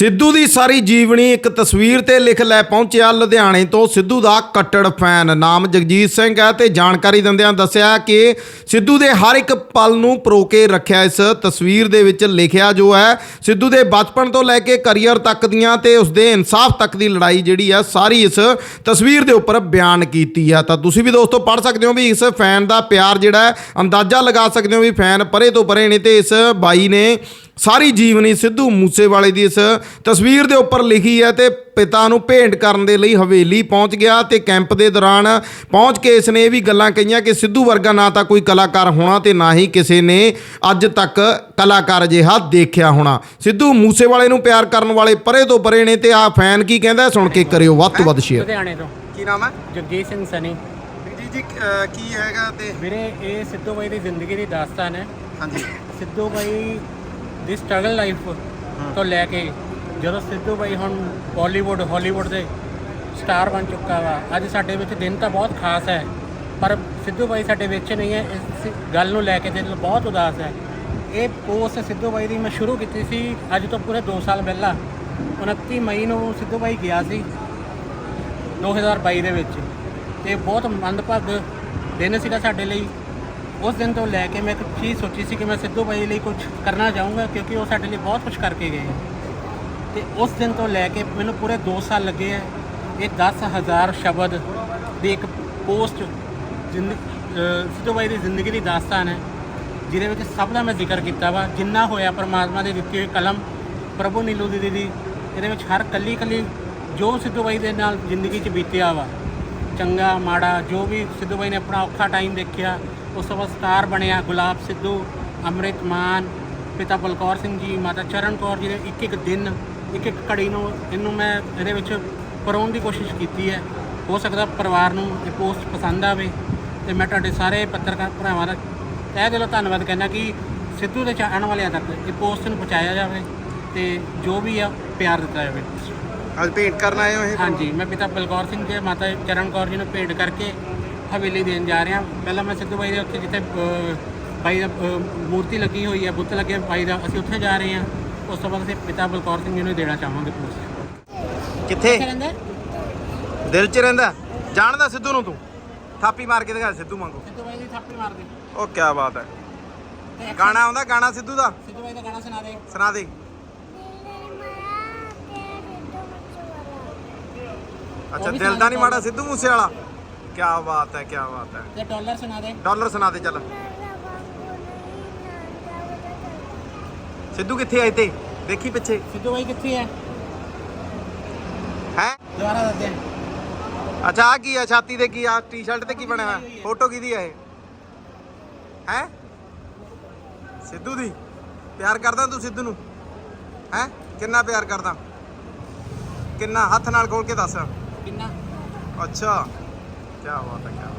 ਸਿੱਧੂ ਦੀ ਸਾਰੀ ਜੀਵਨੀ ਇੱਕ ਤਸਵੀਰ ਤੇ ਲਿਖ ਲੈ ਪਹੁੰਚਿਆ ਲੁਧਿਆਣੇ ਤੋਂ। ਸਿੱਧੂ ਦਾ ਕੱਟੜ ਫੈਨ ਨਾਮ ਜਗਜੀਤ ਸਿੰਘ ਹੈ ਤੇ ਜਾਣਕਾਰੀ ਦਿੰਦਿਆਂ ਦੱਸਿਆ ਕਿ ਸਿੱਧੂ ਦੇ ਹਰ ਇੱਕ ਪਲ ਨੂੰ ਪਰੋ ਕੇ ਰੱਖਿਆ ਇਸ ਤਸਵੀਰ ਦੇ ਵਿੱਚ ਲਿਖਿਆ ਜੋ ਹੈ, ਸਿੱਧੂ ਦੇ ਬਚਪਨ ਤੋਂ ਲੈ ਕੇ ਕੈਰੀਅਰ ਤੱਕ ਦੀਆਂ ਤੇ ਉਸ ਦੇ ਇਨਸਾਫ ਤੱਕ ਦੀ ਲੜਾਈ ਜਿਹੜੀ ਹੈ, ਸਾਰੀ ਇਸ ਤਸਵੀਰ ਦੇ ਉੱਪਰ ਬਿਆਨ ਕੀਤੀ ਹੈ। ਤਾਂ ਤੁਸੀਂ ਵੀ ਦੋਸਤੋ ਪੜ੍ਹ ਸਕਦੇ ਹੋ ਵੀ ਇਸ ਫੈਨ ਦਾ ਪਿਆਰ ਜਿਹੜਾ ਅੰਦਾਜ਼ਾ ਲਗਾ ਸਕਦੇ ਹੋ ਵੀ ਫੈਨ ਪਰੇ ਤੋਂ ਪਰੇ ਨੇ ਤੇ ਇਸ ਬਾਈ ਨੇ ਸਾਰੀ ਜੀਵਨੀ ਸਿੱਧੂ ਮੂਸੇਵਾਲੇ ਦੀ ਇਸ ਤਸਵੀਰ ਦੇ ਉੱਪਰ ਲਿਖੀ ਹੈ ਤੇ ਪਿਤਾ ਨੂੰ ਭੇਂਟ ਕਰਨ ਦੇ ਲਈ ਹਵੇਲੀ ਪਹੁੰਚ ਗਿਆ ਤੇ ਕੈਂਪ ਦੇ ਦੌਰਾਨ ਪਹੁੰਚ ਕੇ ਇਸ ਨੇ ਇਹ ਵੀ ਗੱਲਾਂ ਕਹੀਆਂ ਕਿ ਸਿੱਧੂ ਵਰਗਾ ਨਾ ਤਾਂ ਕੋਈ ਕਲਾਕਾਰ ਹੋਣਾ ਤੇ ਨਾ ਹੀ ਕਿਸੇ ਨੇ ਅੱਜ ਤੱਕ ਕਲਾਕਾਰ ਜਿਹਾ ਦੇਖਿਆ ਹੋਣਾ। ਸਿੱਧੂ ਮੂਸੇਵਾਲੇ ਨੂੰ ਪਿਆਰ ਕਰਨ ਵਾਲੇ ਪਰੇ ਤੋਂ ਪਰੇ ਨੇ ਤੇ ਆ ਫੈਨ ਕੀ ਕਹਿੰਦਾ ਸੁਣ ਕੇ ਕਰਿਓ ਵੱਧ ਤੋਂ ਵੱਧ ਸ਼ੇਅਰ ਲੁਧਿਆਣੇ ਤੋਂ। ਕੀ ਨਾਮ ਹੈ? ਜਗਜੀਤ ਸਿੰਘ ਸਨੀ। ਜੀ ਜੀ ਅਹ ਕੀ ਹੈਗਾ ਤੇ ਵੀਰੇ ਇਹ ਸਿੱਧੂ ਬਾਈ ਦੀ ਜ਼ਿੰਦਗੀ ਦੀ ਦਾਸਤਾਨ ਹੈ। ਹਾਂਜੀ। ਸਿੱਧੂ ਬਾਈ ਦੀ ਸਟਰਗਲ ਲਾਈਫ ਤੋਂ ਲੈ ਕੇ ਜਦੋਂ ਸਿੱਧੂ ਬਾਈ ਹੁਣ ਬਾਲੀਵੁੱਡ ਹਾਲੀਵੁੱਡ ਦੇ ਸਟਾਰ ਬਣ ਚੁੱਕਾ ਵਾ ਅੱਜ ਸਾਡੇ ਵਿੱਚ ਦਿਨ ਤਾਂ ਬਹੁਤ ਖਾਸ ਹੈ ਪਰ ਸਿੱਧੂ ਬਾਈ ਸਾਡੇ ਵਿੱਚ ਨਹੀਂ ਹੈ ਇਸ ਗੱਲ ਨੂੰ ਲੈ ਕੇ ਦਿਲ ਬਹੁਤ ਉਦਾਸ ਹੈ। ਇਹ ਪੋਸਟ ਸਿੱਧੂ ਬਾਈ ਦੀ ਮੈਂ ਸ਼ੁਰੂ ਕੀਤੀ ਸੀ ਅੱਜ ਤੋਂ ਪੂਰੇ 2 ਸਾਲ ਪਹਿਲਾਂ 29 ਮਈ ਨੂੰ ਸਿੱਧੂ ਬਾਈ ਗਿਆ ਸੀ 2022 ਦੇ ਵਿੱਚ ਤੇ ਬਹੁਤ ਮੰਦਭਾਗ ਦਿਨ ਸੀਗਾ ਸਾਡੇ ਲਈ। ਉਸ ਦਿਨ ਤੋਂ ਲੈ ਕੇ ਮੈਂ ਇੱਕ ਚੀਜ਼ ਸੋਚੀ ਸੀ ਕਿ ਮੈਂ ਸਿੱਧੂ ਬਾਈ ਲਈ ਕੁਝ ਕਰਨਾ ਚਾਹੂੰਗਾ, ਕਿਉਂਕਿ ਉਹ ਸਾਡੇ ਲਈ ਬਹੁਤ ਕੁਝ ਕਰਕੇ ਗਏ ਹੈ ਤੇ ਉਸ ਦਿਨ ਤੋਂ ਲੈ ਕੇ ਮੈਨੂੰ ਪੂਰੇ 2 ਸਾਲ ਲੱਗੇ ਹੈ ਇਹ 10000 ਸ਼ਬਦ ਦੀ ਇੱਕ ਪੋਸਟ ਜ਼ਿੰਦ- ਸਿੱਧੂ ਬਾਈ ਦੀ ਜ਼ਿੰਦਗੀ ਦੀ ਦਾਸਤਾਨ ਹੈ, ਜਿਹਦੇ ਵਿੱਚ ਸਭ ਦਾ ਮੈਂ ਜ਼ਿਕਰ ਕੀਤਾ ਵਾ। ਜਿੰਨਾ ਹੋਇਆ ਪਰਮਾਤਮਾ ਦੇ ਦਿੱਤੀ ਹੋਈ ਕਲਮ, ਪ੍ਰਭੂ ਨੀਲੂ ਦੀ ਦੀ ਇਹਦੇ ਵਿੱਚ ਹਰ ਕੱਲੀ ਕੱਲੀ ਜੋ ਸਿੱਧੂ ਬਾਈ ਦੇ ਨਾਲ ਜ਼ਿੰਦਗੀ 'ਚ ਬੀਤਿਆ ਵਾ, ਚੰਗਾ, ਮਾੜਾ, ਜੋ ਵੀ ਸਿੱਧੂ ਬਾਈ ਨੇ ਆਪਣਾ ਔਖਾ ਟਾਈਮ ਦੇਖਿਆ ਉਸ ਤੋਂ ਬਾਅਦ ਸਟਾਰ ਬਣਿਆ ਗੁਲਾਬ ਸਿੱਧੂ ਅੰਮ੍ਰਿਤ ਮਾਨ ਪਿਤਾ ਬਲਕੌਰ ਸਿੰਘ ਜੀ ਮਾਤਾ ਚਰਨ ਕੌਰ ਜੀ ਦੇ ਇੱਕ ਇੱਕ ਦਿਨ ਇੱਕ ਇੱਕ ਘੜੀ ਨੂੰ ਇਹਨੂੰ ਮੈਂ ਇਹਦੇ ਵਿੱਚ ਪਰੋਣ ਦੀ ਕੋਸ਼ਿਸ਼ ਕੀਤੀ ਹੈ। ਹੋ ਸਕਦਾ ਪਰਿਵਾਰ ਨੂੰ ਇਹ ਪੋਸਟ ਪਸੰਦ ਆਵੇ ਤੇ ਮੈਂ ਤੁਹਾਡੇ ਸਾਰੇ ਪੱਤਰਕਾਰ ਭਰਾਵਾਂ ਦਾ ਤਹਿ ਦਿਲੋਂ ਧੰਨਵਾਦ ਕਰਨਾ ਕਿ ਸਿੱਧੂ ਦੇ ਚਾਹਣ ਵਾਲਿਆਂ ਤੱਕ ਇਹ ਪੋਸਟ ਨੂੰ ਪਹੁੰਚਾਇਆ ਜਾਵੇ ਤੇ ਜੋ ਵੀ ਆ ਪਿਆਰ ਦਿੱਤਾ ਜਾਵੇ। ਅੱਜ ਪੇਂਟ ਕਰਨ ਆਏ ਹੋ ਇਹ? ਹਾਂਜੀ ਮੈਂ ਪਿਤਾ ਬਲਕੌਰ ਸਿੰਘ ਜੀ ਮਾਤਾ ਚਰਨ ਕੌਰ ਜੀ ਨੂੰ ਭੇਟ ਕਰਕੇ ਹਵੇਲੀ ਦੇਣ ਜਾ ਰਿਹਾ। ਪਹਿਲਾਂ ਮੈਂ ਸਿੱਧੂ ਬਾਈ ਦੇ ਉੱਥੇ ਜਿੱਥੇ ਬਾਈ ਦਾ ਮੂਰਤੀ ਲੱਗੀ ਹੋਈ ਹੈ ਬੁੱਤ ਲੱਗੇ ਬਾਈ ਦਾ ਅਸੀਂ ਉੱਥੇ ਜਾ ਰਹੇ ਹਾਂ ਉਸ ਤੋਂ ਬਾਅਦ ਅਸੀਂ ਪਿਤਾ ਬਲਕੌਰ ਸਿੰਘ ਜੀ ਨੂੰ ਦੇਣਾ ਚਾਹਾਂਗੇ ਪੋਸਟ ਕਿੱਥੇ? ਰਹਿੰਦਾ? ਦਿਲ 'ਚ ਰਹਿੰਦਾ? ਜਾਣਦਾ ਸਿੱਧੂ ਨੂੰ ਤੂੰ? ਥਾਪੀ ਮਾਰ ਕੇ ਦਿਖਾ ਸਿੱਧੂ ਵਾਂਗੂ। ਸਿੱਧੂ ਬਾਈ ਦੀ ਥਾਪੀ ਮਾਰ ਦੇ। ਉਹ ਕੀ ਬਾਤ ਹੈ। ਗਾਣਾ ਆਉਂਦਾ ਗਾਣਾ ਸਿੱਧੂ ਦਾ? ਸਿੱਧੂ ਬਾਈ ਦਾ ਗਾਣਾ ਸੁਣਾ ਦੇ। ਸੁਣਾ ਦੇ। ਅੱਛਾ ਦਿਲ ਦਾ ਨਹੀਂ ਮਾੜਾ ਸਿੱਧੂ ਮੂਸੇ ਵਾਲਾ ਕੀ ਬਾਤ ਹੈ ਕੀ ਬਾਤ ਹੈ। ਤੇ ਡਾਲਰ ਸੁਣਾ ਦੇ। ਡਾਲਰ ਸੁਣਾ ਦੇ ਚੱਲ। ਸਿੱਧੂ ਕਿੱਥੇ ਆਏ ਤੇ ਦੇਖੀ ਪਿੱਛੇ। ਸਿੱਧੂ ਬਾਈ ਕਿੱਥੇ ਹੈ ਹੈ? ਦੁਬਾਰਾ ਦੱਸ ਦੇ। ਅੱਛਾ ਆ ਕੀ ਆ ਛਾਤੀ ਤੇ ਕੀ ਆ? ਟੀ-ਸ਼ਰਟ ਤੇ ਕੀ ਬਣਿਆ ਹੋਇਆ? ਫੋਟੋ ਕਿਹਦੀ ਆ ਇਹ? ਹੈ? ਸਿੱਧੂ ਦੀ। ਪਿਆਰ ਕਰਦਾ ਤੂੰ ਸਿੱਧੂ ਨੂੰ? ਹੈ? ਕਿੰਨਾ ਪਿਆਰ ਕਰਦਾ? ਕਿੰਨਾ? ਹੱਥ ਨਾਲ ਖੋਲ ਕੇ ਦੱਸ। ਕਿੰਨਾ? ਅੱਛਾ। ਕੀ ਬਾਤ ਹੈ ਕੀ